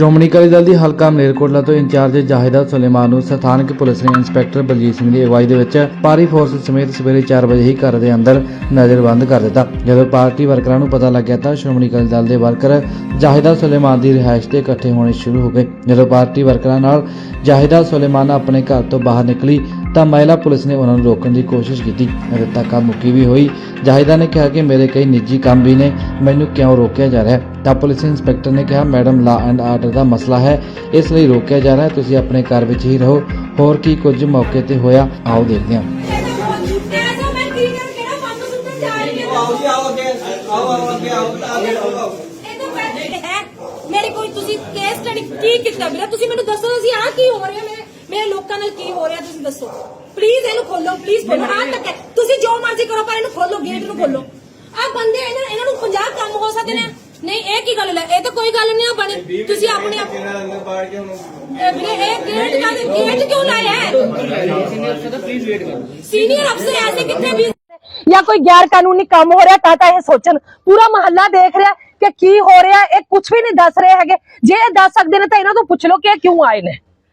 ਸ਼੍ਰੋਮਣੀ ਅਕਾਲੀ ਦਲ ਦੀ ਹਲਕਾ ਮਲੇਰਕੋਟਲਾ ਤੋਂ ਇੰਚਾਰਜ ਜਾਹਿਦਾ ਸੁਲੇਮਾਨ ਨੂੰ ਸਥਾਨਕ ਪੁਲਿਸ ਨੇ ਇੰਸਪੈਕਟਰ ਬਲਜੀਤ ਸਿੰਘ ਦੀ ਅਗਵਾਈ ਦੇ ਵਿੱਚ ਭਾਰੀ ਫੋਰਸ ਸਮੇਤ ਸਵੇਰੇ 4 ਵਜੇ ਹੀ ਘਰ ਦੇ ਅੰਦਰ ਨਜ਼ਰਬੰਦ ਕਰ ਦਿੱਤਾ। ਜਦੋਂ ਪਾਰਟੀ ਵਰਕਰਾਂ ਨੂੰ ਪਤਾ ਲੱਗਿਆ ਤਾਂ ਸ਼੍ਰੋਮਣੀ ਅਕਾਲੀ ਦਲ ਦੇ ਵਰਕਰ ਜਾਹਿਦਾ ਸੁਲੇਮਾਨ ਦੀ ਰਿਹਾਇਸ਼ ਤੇ ਇਕੱਠੇ ਹੋਣੇ ਸ਼ੁਰੂ ਹੋ ਗਏ। ਜਦੋਂ ਪਾਰਟੀ ਵਰਕਰਾਂ ਨਾਲ ਜਾਹਿਦਾ ਸੁਲੇਮਾਨ ਆਪਣੇ ਘਰ ਤੋਂ ਬਾਹਰ ਨਿਕਲੀ ਤਾਂ ਮਹਿਲਾ ਪੁਲਿਸ ਨੇ ਉਹਨਾਂ ਨੂੰ ਰੋਕਣ ਦੀ ਕੋਸ਼ਿਸ਼ ਕੀਤੀ। ਅਤੇ ਧੱਕਾ ਮੁੱਕੀ ਵੀ ਹੋਈ। ਜਾਹਿਦਾ ਨੇ ਕਿਹਾ ਕਿ ਮੇਰੇ ਕਈ ਨਿੱਜੀ ਕੰਮ ਵੀ ਨੇ। ਮੈਨੂੰ ਕਿਉਂ ਰੋਕਿਆ ਜਾ ਰਿਹਾ ਹੈ? ਤਾਂ ਪੁਲਿਸ ਇੰਸਪੈਕਟਰ ਨੇ ਕਿਹਾ, ਮੈਡਮ, ਲਾ ਐਂਡ ਆਰਡਰ ਦਾ ਮਸਲਾ ਹੈ। ਇਸ ਲਈ ਰੋਕਿਆ ਜਾ ਰਿਹਾ ਹੈ। ਤੁਸੀਂ ਆਪਣੇ ਘਰ ਵਿੱਚ ਹੀ ਰਹੋ। ਹੋਰ ਕੀ ਕੁਝ ਮੌਕੇ ਤੇ ਹੋਇਆ, ਆਓ ਦੇਖਦੇ ਹਾਂ। ਆਓ ਜੀ ਆਓ ਅੱਗੇ ਆਓ ਆਓ ਅੱਗੇ ਆਓ ਅੱਗੇ ਆਓ ਮੇਰੀ ਕੋਈ ਤੁਸੀਂ ਕੇਸ ਸਟੱਡੀ ਕੀ ਕੀਤਾ ਵੀਰੇ? ਤੁਸੀਂ ਮੈਨੂੰ ਦੱਸੋ, ਅਸੀਂ ਆ ਕੀ ਹੋ ਰਿਹਾ ਮੇਰੇ ਮੇਰੇ ਲੋਕਾਂ ਨਾਲ ਕੀ ਹੋ ਰਿਹਾ ਤੁਸੀਂ ਦੱਸੋ? ਪਲੀਜ਼ ਇਹਨੂੰ ਖੋਲੋ ਪਲੀਜ਼ ਖੋਲੋ। ਆ ਤੱਕ ਹੈ। ਤੁਸੀਂ ਜੋ ਮਰਜ਼ੀ ਕਰੋ ਪਰ ਇਹਨੂੰ ਖੋਲੋ ਗੇਟ ਨੂੰ ਖੋਲੋ। ਆ ਬੰਦੇ ਇਹਨਾਂ ਇਹਨਾਂ ਨੂੰ 50 ਕੰਮ ਹੋ ਸਕਦੇ ਨੇ। ਨਹੀਂ ਇਹ ਕੀ ਗੱਲ ਹੈ ਇਹ ਤਾਂ ਕੋਈ ਗੱਲ ਨਹੀਂ ਆ ਬਣੀ। ਤੁਸੀਂ ਆਪਣੇ ਆਪ ਕਿਹਨਾਂ ਅੰਦਰ ਬਾੜ ਕੇ ਹੁਣ ਇਹ ਵੀਰੇ ਇਹ ਗੇਟ ਦਾ ਗੇਟ ਕਿਉਂ ਲਾਇਆ ਹੈ? ਸੀਨੀਅਰ ਅਫਸਰ ਐਸੇ ਕਿੱਥੇ ਵੀ ਜਾਂ ਕੋਈ ਗੈਰ ਕਾਨੂੰਨੀ ਕੰਮ ਹੋ ਰਿਹਾ ਤਾਂ ਤਾਂ ਇਹ ਸੋਚਣ। ਪੂਰਾ ਮਹੱਲਾ ਦੇਖ ਰਿਹਾ ਕਿ ਕੀ ਹੋ ਰਿਹਾ ਇਹ ਕੁਝ ਵੀ ਨਹੀਂ ਦੱਸ ਰਹੇ ਹੈਗੇ। ਜੇ ਇਹ ਦੱਸ ਸਕਦੇ ਨੇ ਤਾਂ ਇਹਨਾਂ ਤੋਂ ਪੁੱਛ ਲਓ ਕਿ ਇਹ ਕਿਉਂ ਆਏ ਨੇ।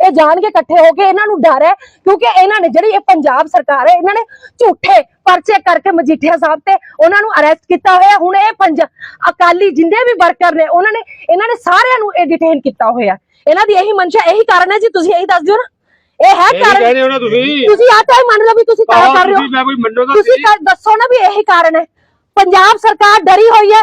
ਇਹ ਜਾਣ ਕੇ ਇਕੱਠੇ ਹੋ ਕੇ ਇਹਨਾਂ ਨੂੰ ਡਰ ਹੈ ਕਿਉਂਕਿ ਇਹਨਾਂ ਨੇ ਜਿਹੜੀ ਇਹ ਪੰਜਾਬ ਸਰਕਾਰ ਹੈ ਇਹਨਾਂ ਨੇ ਝੂਠੇ ਪਰਚੇ ਕਰਕੇ ਮਜੀਠੀਆ ਸਾਹਿਬ ਤੇ ਉਹਨਾਂ ਨੂੰ ਅਰੈਸਟ ਕੀਤਾ ਹੋਇਆ। ਹੁਣ ਇਹ ਪੰਜ ਅਕਾਲੀ ਜਿੰਨੇ ਵੀ ਵਰਕਰ ਨੇ ਉਹਨਾਂ ਨੇ ਇਹਨਾਂ ਨੇ ਸਾਰਿਆਂ ਨੂੰ ਇਹ ਡਿਟੇਨ ਕੀਤਾ ਹੋਇਆ। ਇਹਨਾਂ ਦੀ ਇਹੀ ਮਨਸ਼ਾ ਇਹੀ ਕਾਰਨ ਹੈ ਜੀ ਤੁਸੀਂ ਇਹੀ ਦੱਸ ਦਿਓ ਨਾ। ਇਹ ਹੈ ਕਾਰਨ ਕਹਿ ਰਹੇ ਹੋ ਨਾ ਤੁਸੀਂ। ਤੁਸੀਂ ਆ ਤਾਂ ਇਹ ਮੰਨ ਲਓ ਵੀ ਤੁਸੀਂ ਤਾਂ ਆਹੋ, ਕਰ ਰਹੇ ਤੁਸੀਂ ਮੈਂ ਕੋਈ ਮੰਨੋ ਹੋ ਤਾਂ ਤੁਸੀਂ। ਤਾਂ ਦੱਸੋ ਨਾ ਵੀ ਇਹੀ ਕਾਰਨ ਹੈ। ਪੰਜਾਬ ਸਰਕਾਰ ਡਰੀ ਹੋਈ ਹੈ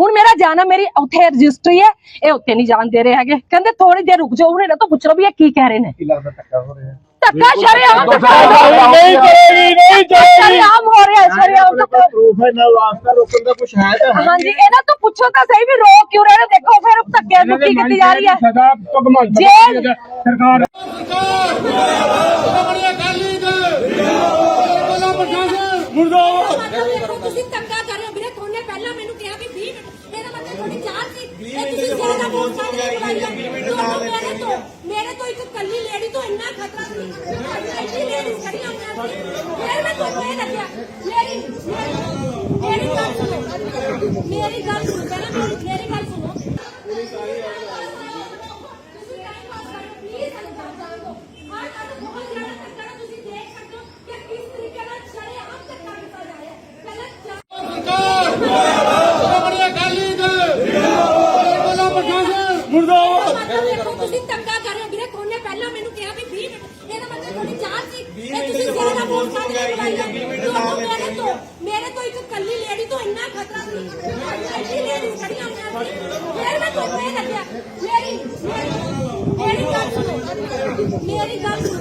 ਹੁਣ ਮੇਰਾ ਜਾਣਾ ਮੇਰੀ ਉੱਥੇ ਰਜਿਸਟਰੀ ਹੈ ਇਹ ਉੱਥੇ ਨਹੀਂ ਜਾਣ ਦੇ ਰਹੇ ਹੈਗੇ। ਕਹਿੰਦੇ ਥੋੜੀ ਦੇਰ ਰੁਕ ਜਾਓ ਇਹਨਾਂ ਤੋਂ ਪੁੱਛ ਲਓ ਵੀ ਇਹ ਕੀ ਕਹਿ ਰਹੇ ਨੇ। ਕੀ ਲੱਗਦਾ ਧੱਕਾ ਹੋ ਰਿਹਾ ਧੱਕਾ ਸ਼ਰੇਆਮ ਨਹੀਂ ਕਰੇਗੀ ਨਹੀਂ ਕਰੇਗੀ ਸ਼ਰੇਆਮ ਹੋ ਰਿਹਾ ਹੈ, ਸ਼ਰੇਆਮ ਧੱਕਾ। ਪ੍ਰੂਫ ਹੈ। ਨਾ ਵਾਸਤਾ ਰੋਕਣ ਦਾ ਕੁਝ ਹੈ ਤਾਂ ਹਾਂਜੀ ਇਹਨਾਂ ਤੋਂ ਪੁੱਛੋ ਤਾਂ ਸਹੀ ਵੀ ਰੋਕ ਕਿਉਂ ਰਹੇ ਨੇ? ਦੇਖੋ ਫਿਰ ਧੱਕੇ ਮੁੱਕੀ ਕੀਤੀ ਜਾ ਰਹੀ ਹੈ। ਜੇ- ਸਰਕਾਰ ਮਤਲਬ ਦੇਖੋ ਤੁਸੀਂ ਧੱਕਾ ਕਰ ਰਹੇ ਹੋ ਵੀਰੇ ਤੁਹਾਨੇ ਪਹਿਲਾਂ ਮੈਨੂੰ ਕਿਹਾ ਵੀ 20 ਮਿੰਟ ਇਹਦਾ ਮਤਲਬ ਤੁਹਾਡੀ ਚਾਰ ਸੀ ਇਹ ਤੁਸੀਂ ਜ਼ਿਆਦਾ ਬੋਲ ਸਕਦੇ ਹੋ ਤੁਹਾਨੂੰ ਮੇਰੇ ਤੋਂ ਮੇਰੇ ਤੋਂ ਇੱਕ ਕੱਲੀ ਲੇਡੀ ਤੋਂ ਇੰਨਾ ਖਤਰਾ ਸੀ ਐਡੀ ਲੇਡੀ ਖੜੀਆਂ ਹੋਈਆਂ ਸੀ ਫਿਰ ਮੈਂ ਤੁਹਾਨੂੰ ਇਹ ਲੱਗਿਆ ਮੇਰੇ ਤੋਂ ਇੱਕ ਕੱਲੀ ਲੇਡੀ ਤੋਂ ਇੰਨਾ ਖਤਰਾ ਸੀ ਕੱਲੀ ਲੇਡੀ ਖੜੀਆਂ ਮੈਂ ਫਿਰ ਮੈਂ ਤੋਂ ਇਹ ਲੱਗਿਆ ਮੇਰੀ ਮੇਰੀ ਗੱਲ ਸੁਣੋ ਮੇਰੀ ਗੱਲ ਸੁਣੋ